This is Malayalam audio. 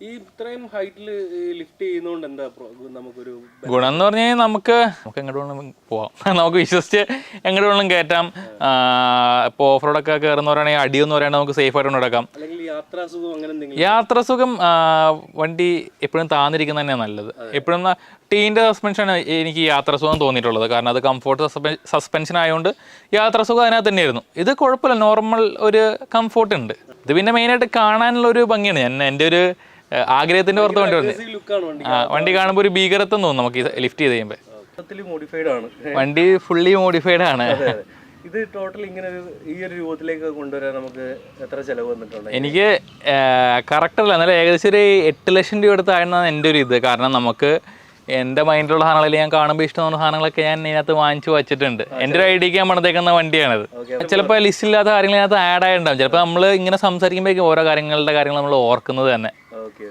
ഈ ഇത്രയും ഹൈറ്റിൽ ലിഫ്റ്റ് ചെയ്യുന്നോണ്ട് എന്താ നമുക്കൊരു ഗുണം എന്ന് പറഞ്ഞു കഴിഞ്ഞാൽ നമുക്ക് നമുക്ക് എങ്ങോട്ട് വേണമെങ്കിലും പോവാം. നമുക്ക് വിശ്വസിച്ച് എങ്ങോട്ട് വേണമെങ്കിലും കയറ്റാം. ഇപ്പോൾ ഓഫ് റോഡൊക്കെ കയറുന്നവരാണെങ്കിൽ അടിയെന്ന് പറയുകയാണെങ്കിൽ നമുക്ക് സേഫ് ആയിട്ട് നടക്കാം. അല്ലെങ്കിൽ യാത്രാസുഖം വണ്ടി എപ്പോഴും താന്നിരിക്കുന്നത് തന്നെയാണ് നല്ലത്. എപ്പോഴും ടീന്റെ സസ്പെൻഷനാണ് എനിക്ക് യാത്രാസുഖം തോന്നിയിട്ടുള്ളത്. കാരണം അത് കംഫോർട്ട് സസ്പെൻഷൻ ആയതുകൊണ്ട് യാത്രാസുഖം അതിനകത്ത് തന്നെയായിരുന്നു. ഇത് കുഴപ്പമില്ല. നോർമൽ ഒരു കംഫോർട്ട് ഉണ്ട്. ഇത് പിന്നെ മെയിനായിട്ട് കാണാനുള്ള ഒരു ഭംഗിയാണ്. ഞാൻ എന്റെ ഒരു ആ, ആഗ്രഹത്തിന്റെ പുറത്ത് വണ്ടി വന്നു. വണ്ടി കാണുമ്പോ കാണുമ്പോൾ ഒരു ഭീകരത്വം തോന്നും നമുക്ക് ലിഫ്റ്റ് ചെയ്ത് കഴിയുമ്പോൾ മൊത്തത്തിൽ മോഡിഫൈഡ് ആണ്. വണ്ടി ഫുള്ളി മോഡിഫൈഡ് ആണ്. ഇത് ടോട്ടൽ ഇങ്ങനെ ഒരു ഈ ഒരു രൂപത്തിലേക്ക് കൊണ്ടുവരാൻ നമുക്ക് എത്ര ചെലവ് വന്നിട്ടുണ്ട്? എനിക്ക് കറക്റ്റ് അല്ല. എന്നാലും ഏകദേശം ഒരു എട്ട് ലക്ഷം രൂപ അടുത്തായിരുന്നു എന്റെ ഒരു ഇത്. കാരണം നമുക്ക് എന്റെ മൈൻഡിലുള്ള സാധനങ്ങളിൽ ഞാൻ കാണുമ്പോൾ തോന്നുന്ന സാധനങ്ങളൊക്കെ ഞാൻ ഇതിനകത്ത് വാങ്ങിച്ചു വെച്ചിട്ടുണ്ട്. എന്റെ ഒരു ഐഡിയക്ക് ഞാൻ പണിതേക്കുന്ന വണ്ടിയാണിത്. ചിലപ്പോൾ ലിസ്റ്റില്ലാത്ത കാര്യങ്ങൾ ഇതിനകത്ത് ആഡ് ആയിട്ടുണ്ടാവും. ചിലപ്പോൾ നമ്മൾ ഇങ്ങനെ സംസാരിക്കുമ്പോഴേക്കും ഓരോ കാര്യങ്ങളുടെ കാര്യങ്ങൾ നമ്മൾ ഓർക്കുന്നത് തന്നെ.